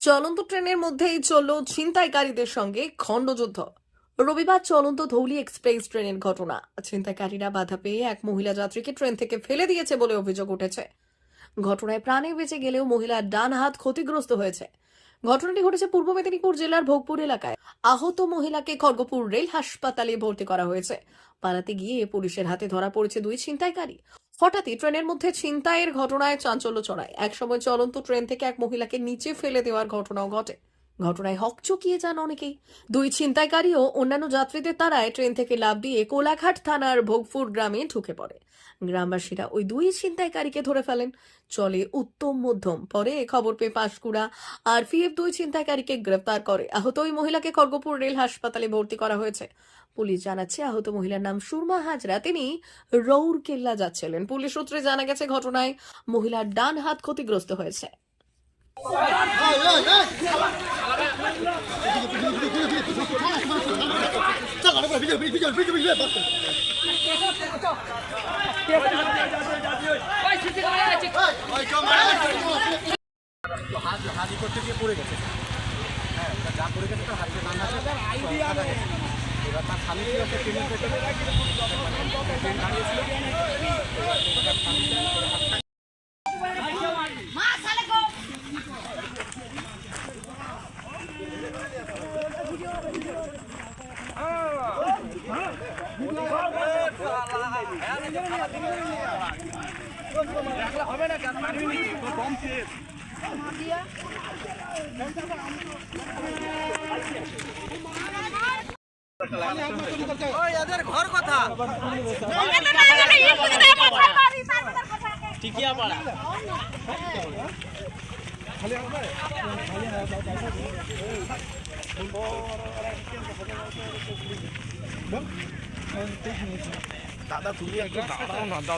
চলন্ত ট্রেনের মধ্যেই চলল ছিনতাইকারীদের সঙ্গে খণ্ডযুদ্ধ। রবিবার চলন্ত ধৌলি এক্সপ্রেস ট্রেনের ঘটনা। ছিনতাইকারীরা বাধা পেয়ে এক মহিলা যাত্রীকে ট্রেন থেকে ফেলে দিয়েছে বলে অভিযোগ উঠেছে। ঘটনায় প্রাণে বেঁচে গেলেও মহিলার ডান হাত ক্ষতিগ্রস্ত হয়েছে। ঘটনাটি ঘটেছে পূর্ব মেদিনীপুর জেলার ভোগপুর এলাকায়। আহত মহিলাকে খড়গপুর রেল হাসপাতালে ভর্তি করা হয়েছে। পালাতে গিয়ে পুলিশের হাতে ধরা পড়েছে দুই ছিনতাইকারী। হঠাৎই ট্রেনের মধ্যে ছিনতাইয়ের ঘটনায় চাঞ্চল্য চড়ায় একসময় চলন্ত ট্রেন থেকে এক মহিলাকে নিচে ফেলে দেওয়ার ঘটনাও ঘটে। ঘটনায় হকচকিয়ে যান অনেকেই। দুই ছিনতাইকারী ও অন্যান্য যাত্রীদের তারায় ট্রেন থেকে লাভ দিয়ে কোলাঘাট থানার ভোগপুর গ্রামে ঢুকে পড়ে। গ্রামবাসীরা ওই দুই ছিনতাইকারীকে ধরে ফেলেন। চলে উত্তম মধ্যম, পরে খবর পেয়ে পাঁশকুড়া আর পিএফ দুই ছিনতাইকারীকে গ্রেফতার করে। আহত ওই মহিলাকে খড়গপুর রেল হাসপাতালে ভর্তি করা হয়েছে। পুলিশ জানাচ্ছে আহত মহিলার নাম সুরমা হাজরা। তিনি রৌরকেল্লা যাচ্ছিলেন। পুলিশ সূত্রে জানা গেছে, ঘটনায় মহিলার ডান হাত ক্ষতিগ্রস্ত হয়েছে। হাজি করতে গিয়ে পড়ে গেছে হ্যাঁ তা যা পড়ে গেছে ডান হাতে কাটা গেছে। এবার তার স্বামী কি আছে ট্রেনের পেছনে ট্রেন দাঁড়িয়েছিল দাদা তুমি একটু দাঁড়াও না দাদা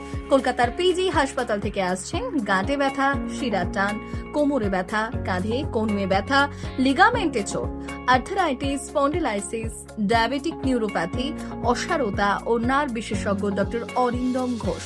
কলকাতার পিজি হাসপাতাল থেকে আসছেন গাঁটে ব্যথা, শিরার টান, কোমরে ব্যথা, কাঁধে কনুয়ে ব্যথা লিগামেন্টে চোট আর্থারাইটিস স্পন্ডিলাইসিস ডায়াবেটিক নিউরোপ্যাথি অসারতা ও নার বিশেষজ্ঞ ডক্টর অরিন্দম ঘোষ।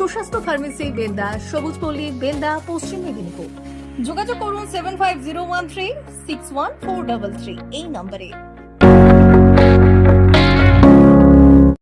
সুস্বাস্থ্য ফার্মেসি বেন্দা সবুজ সবুজপল্লী বেন্দা পশ্চিম মেদিনীপুর। যোগাযোগ করুন seven five zero one three six one four double three এই নম্বরে।